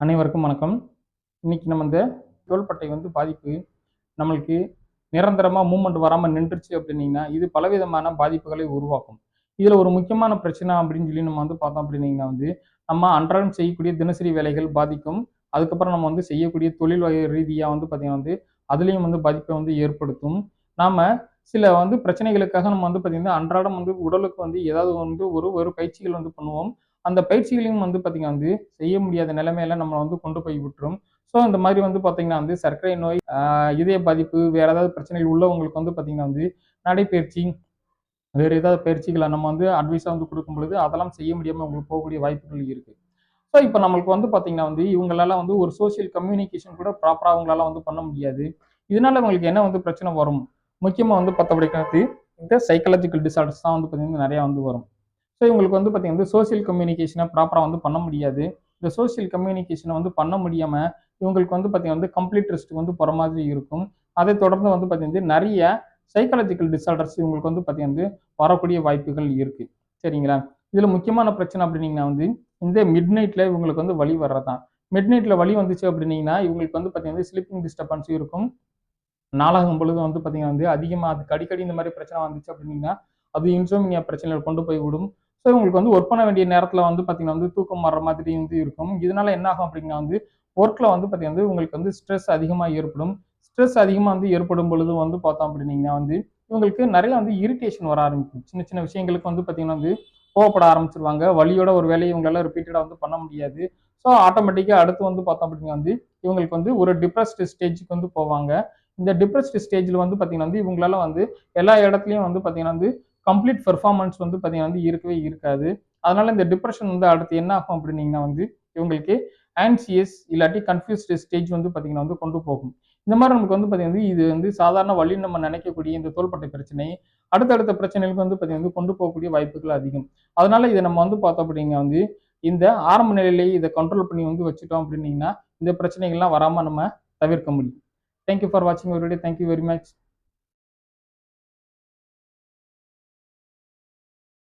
அனைவருக்கும் வணக்கம். இன்னைக்கு நம்ம இந்த தோள்பட்டை வந்து பாதிப்பு நம்மளுக்கு நிரந்தரமாக மூமெண்ட் வராமல் நின்றுச்சு அப்படின்னீங்கன்னா இது பலவிதமான பாதிப்புகளை உருவாக்கும். இதில் ஒரு முக்கியமான பிரச்சனை அப்படின்னு சொல்லி நம்ம வந்து பார்த்தோம் அப்படின்னீங்கன்னா வந்து நம்ம அன்றாடம் செய்யக்கூடிய தினசரி வேலைகள் பாதிக்கும். அதுக்கப்புறம் நம்ம வந்து செய்யக்கூடிய தொழில் வகை ரீதியாக வந்து பார்த்திங்கன்னா வந்து அதுலேயும் வந்து பாதிப்பை வந்து ஏற்படுத்தும். நாம் சில வந்து பிரச்சனைகளுக்காக நம்ம வந்து பார்த்திங்கன்னா அன்றாடம் வந்து உடலுக்கு வந்து ஏதாவது வந்து ஒரு ஒரு பயிற்சிகள் வந்து பண்ணுவோம். அந்த பயிற்சிகளையும் வந்து பார்த்திங்கன்னா வந்து செய்ய முடியாத நிலைமையில நம்மளை வந்து கொண்டு போய் விட்டுரும். ஸோ இந்த மாதிரி வந்து பார்த்திங்கன்னா வந்து சர்க்கரை நோய் இதய பாதிப்பு வேறு ஏதாவது பிரச்சனைகள் உள்ளவங்களுக்கு வந்து பார்த்திங்கன்னா வந்து நடைப்பயிற்சி வேறு ஏதாவது பயிற்சிகளை நம்ம வந்து அட்வைஸாக வந்து கொடுக்கும் பொழுது அதெல்லாம் செய்ய முடியாமல் உங்களுக்கு போகக்கூடிய வாய்ப்புகள் இருக்குது ஸோ இப்போ நம்மளுக்கு வந்து பார்த்திங்கன்னா வந்து இவங்களால வந்து ஒரு சோஷியல் கம்யூனிகேஷன் கூட ப்ராப்பராக அவங்களால வந்து பண்ண முடியாது. இதனால உங்களுக்கு என்ன வந்து பிரச்சனை வரும்? முக்கியமாக வந்து பார்த்தபடிக்கிறது இந்த சைக்காலஜிக்கல் டிசார்டர்ஸ் தான் வந்து பார்த்திங்கன்னா நிறையா வந்து வரும். ஸோ இவங்களுக்கு வந்து பார்த்திங்கன்னா சோஷியல் கம்யூனிகேஷனை ப்ராப்பராக வந்து பண்ண முடியாது. இந்த சோஷியல் கம்யூனிகேஷனை வந்து பண்ண முடியாமல் இவங்களுக்கு வந்து பார்த்திங்கன்னா வந்து கம்ப்ளீட் ரெஸ்ட்டுக்கு வந்து போகிற மாதிரி இருக்கும். அதை தொடர்ந்து வந்து பார்த்திங்கன்னா நிறைய சைக்காலஜிக்கல் டிசார்டர்ஸ் இவங்களுக்கு வந்து பார்த்திங்கன்னா வந்து வரக்கூடிய வாய்ப்புகள் இருக்குது சரிங்களா? இதில் முக்கியமான பிரச்சனை அப்படின்னீங்கன்னா வந்து இந்த மிட் நைட்டில் இவங்களுக்கு வந்து வழி வர்றதான் மிட் நைட்டில் வழி வந்துச்சு அப்படின்னீங்கன்னா இவங்களுக்கு வந்து பார்த்திங்கன்னா ஸ்லீப்பிங் டிஸ்டர்பன்ஸும் இருக்கும். நாளாகும் பொழுது வந்து பார்த்திங்கன்னா வந்து அதிகமாக அதுக்கு அடிக்கடி இந்த மாதிரி பிரச்சனை வந்துச்சு அப்படின்னீங்கன்னா அது இன்சோமினியா பிரச்சனைகள் கொண்டு போய் விடும் ஸோ உங்களுக்கு வந்து ஒர்க் பண்ண வேண்டிய நேரத்தில் வந்து பார்த்திங்கன்னா வந்து தூக்கம் வர்ற மாதிரி வந்து இருக்கும். இதனால என்ன ஆகும் அப்படின்னா வந்து ஒர்க்கில் வந்து பார்த்திங்கன்னா வந்து உங்களுக்கு வந்து ஸ்ட்ரெஸ் அதிகமாக ஏற்படும். ஸ்ட்ரெஸ் அதிகமாக வந்து ஏற்படும் பொழுது வந்து பார்த்தோம் அப்படின்னீங்கன்னா வந்து இவங்களுக்கு நிறைய வந்து இரிட்டேஷன் வர ஆரம்பிக்கும். சின்ன சின்ன விஷயங்களுக்கு வந்து பார்த்திங்கன்னா வந்து கோவப்பட ஆரம்பிச்சிருவாங்க. வழியோட ஒரு வேலையை இவங்களால ரிப்பீட்டடாக வந்து பண்ண முடியாது. ஸோ ஆட்டோமேட்டிக்காக அடுத்து வந்து பார்த்தோம் அப்படின்னா வந்து இவங்களுக்கு வந்து ஒரு டிப்ரெஸ்டு ஸ்டேஜுக்கு வந்து போவாங்க. இந்த டிப்ரெஸ்டு ஸ்டேஜில் வந்து பார்த்திங்கன்னா வந்து இவங்களால வந்து எல்லா இடத்துலையும் வந்து பார்த்திங்கன்னா வந்து கம்ப்ளீட் பெர்ஃபார்மன்ஸ் வந்து பார்த்தீங்கன்னா வந்து இருக்கவே இருக்காது. அதனால இந்த டிப்ரெஷன் வந்து அடுத்து என்ன ஆகும் அப்படின்னீங்கன்னா வந்து இவங்களுக்கு ஆன்சியஸ் இல்லாட்டி கன்ஃபியூஸ்ட் ஸ்டேஜ் வந்து பார்த்திங்கன்னா வந்து கொண்டு போகும். இந்த மாதிரி நமக்கு வந்து பார்த்தீங்கன்னா இது வந்து சாதாரண வழி நம்ம நினைக்கக்கூடிய இந்த தோள்பட்டை பிரச்சனை அடுத்தடுத்த பிரச்சனைகளுக்கு வந்து பார்த்தீங்கன்னா வந்து கொண்டு போகக்கூடிய வாய்ப்புகள் அதிகம். அதனால இதை நம்ம வந்து பார்த்தோம் அப்படிங்க வந்து இந்த ஆரம்ப நிலையிலேயே இதை கண்ட்ரோல் பண்ணி வந்து வச்சுட்டோம் அப்படின்னீங்கன்னா இந்த பிரச்சனைகள்லாம் வராமல் நம்ம தவிர்க்க முடியும். தேங்க்யூ ஃபார் வாட்சிங் ஒரு வீடியோ தேங்க்யூ வெரி மச்